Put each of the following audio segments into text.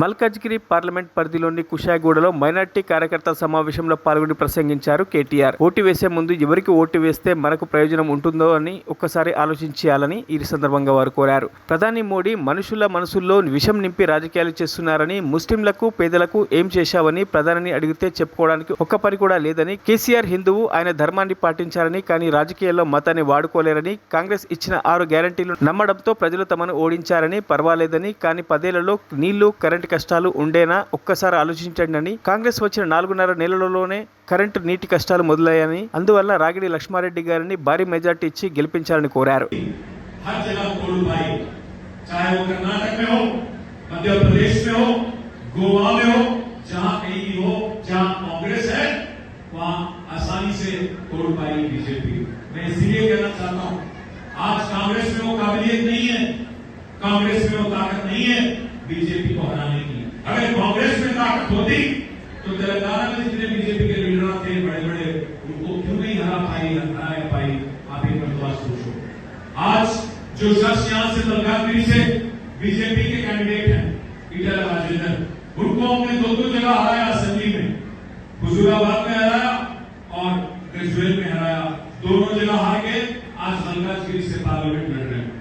Malkajgiri parliament పరిధిలోని కుషాగూడలో minority కార్యకర్త సమావేశంలో పాల్గొని ప్రసంగించారు కేటీఆర్. ఓటు వేసే ముందు ఎవరికి ఓటు వేస్తే మనకు ప్రయోజనం ఉంటుందో అని ఒక్కసారి ఆలోచించాలని ఈ సందర్భంగా వారు కోరారు. ప్రధాని మోడీ మనుషుల మనసుల్లో విషం నింపి రాజకీయాలు చేస్తున్నారని ముస్లింలకు పేదలకు ఏం చేశావని ప్రధానిని అడిగితే చెప్పుకోవడానికి ఒక్క పని కూడా లేదని కేసీఆర్ హిందువు ఆయన ధర్మాన్ని పాటించారని కానీ రాజకీయాల్లో మతాన్ని వాడుకోలేరని కాంగ్రెస్ ఇచ్చిన ఆరు గ్యారంటీలు నమ్మడంతో ప్రజలు తమను ఓడించారని పర్వాలేదని కానీ పదేళ్ళలో నీళ్ళు కరెంటు కష్టాలు ఉండేనా ఒక్కసారి ఆలోచించండి అని కాంగ్రెస్ వచ్చిన నాలుగున్నర నెలలలోనే కరెంటు నీటి కష్టాలు మొదలయ్యాయని అందువల్ల రాగిడి లక్ష్మారెడ్డి గారిని భారీ మెజార్టీ ఇచ్చి గెలిపించాలని కోరారు हर जगह कोल्ड भाई चाहे वो कर्नाटक में हो मध्य प्रदेश में हो गोवा में हो जहां कहीं भी हो जहां कांग्रेस है वहां आसानी से कोल्ड पाई बीजेपी मैं इसलिए कहना चाहता हूं आज कांग्रेस में वो काबिलियत नहीं है कांग्रेस में वो ताकत नहीं है बीजेपी को हराने की अगर कांग्रेस में ताकत होती तो तेलंगाना में जितने बीजेपी के लीडर थे बड़े बड़े उनको क्यों नहीं हरा पाई हरा पाई? आप एक मरतबा सोचो। आज जो शख्स यहाँ से मलकानगिरी से बीजेपी के कैंडिडेट हैं ईटल राजेंद्र, उनको हमने दो दो जगह हराया असेंबली में। हुजूराबाद में हराया और गजवेल में हराया। दोनों जगह हार गए। आज मलकानगिरी से पार्लियामेंट लड़ रहे हैं।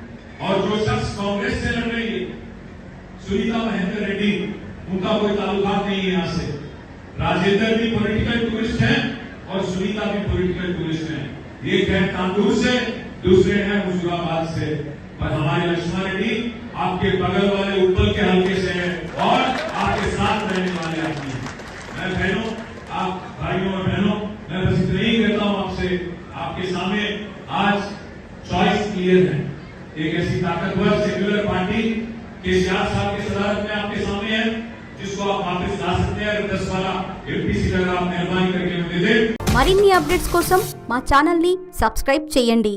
और जो शख्स कांग्रेस से लड़ रहे सुनीता महेंद्र रेड्डी, उनका कोई ताल्लुकात नहीं है यहाँ से। राजेंद्र भी पॉलिटिकल टूरिस्ट हैं और सुनीता भी पॉलिटिकल टूरिस्ट हैं। एक है कानपुर से, दूसरे हैं मुजुराबाद से। पर हमारे लक्ष्मण रेड्डी आपके बगल वाले उत्पल के हल्के से हैं और आपके साथ रहने वाले आदमी मैं बहनों, आप भाइयों और बहनों, मैं बस इतना ही कहता हूँ आपसे, आपके सामने आज चॉइस क्लियर है। एक ऐसी ताकतवर सेक्युलर पार्टी के सियार साहब की सदारत में आपके सामने है जिसको आप वापस ला सकते हैं अगर दस वाला एमपी सीट अगर आप मेहरबानी करके मुझे दे మరిన్ని అప్డేట్స్ కోసం మా ఛానల్ని సబ్స్క్రైబ్ చేయండి